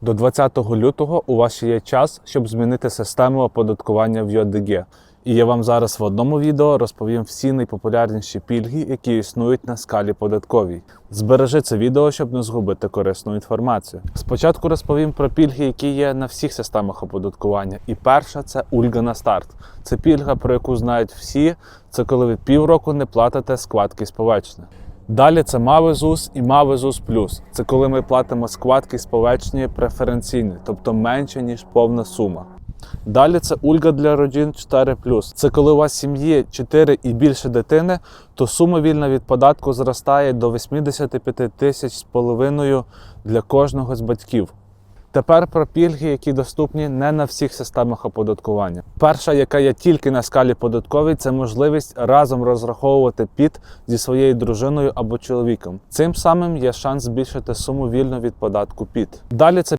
До 20 лютого у вас ще є час, щоб змінити систему оподаткування в ЮАДГ. І я вам зараз в одному відео розповім всі найпопулярніші пільги, які існують на скалі податковій. Збережи це відео, щоб не згубити корисну інформацію. Спочатку розповім про пільги, які є на всіх системах оподаткування. І перша це ульга на старт. Це пільга, про яку знають всі. Це коли ви півроку не платите складки сповечне. Далі це Мавезус і Мавезус Плюс. Це коли ми платимо складки з сповечні преференційні, тобто менше, ніж повна сума. Далі це ульга для родин 4 Це коли у вас сім'ї 4 і більше дитини, то сума вільна від податку зростає до 85 тисяч з половиною для кожного з батьків. Тепер про пільги, які доступні не на всіх системах оподаткування. Перша, яка є тільки на скалі податковій, це можливість разом розраховувати ПІТ зі своєю дружиною або чоловіком. Цим самим є шанс збільшити суму вільно від податку ПІТ. Далі це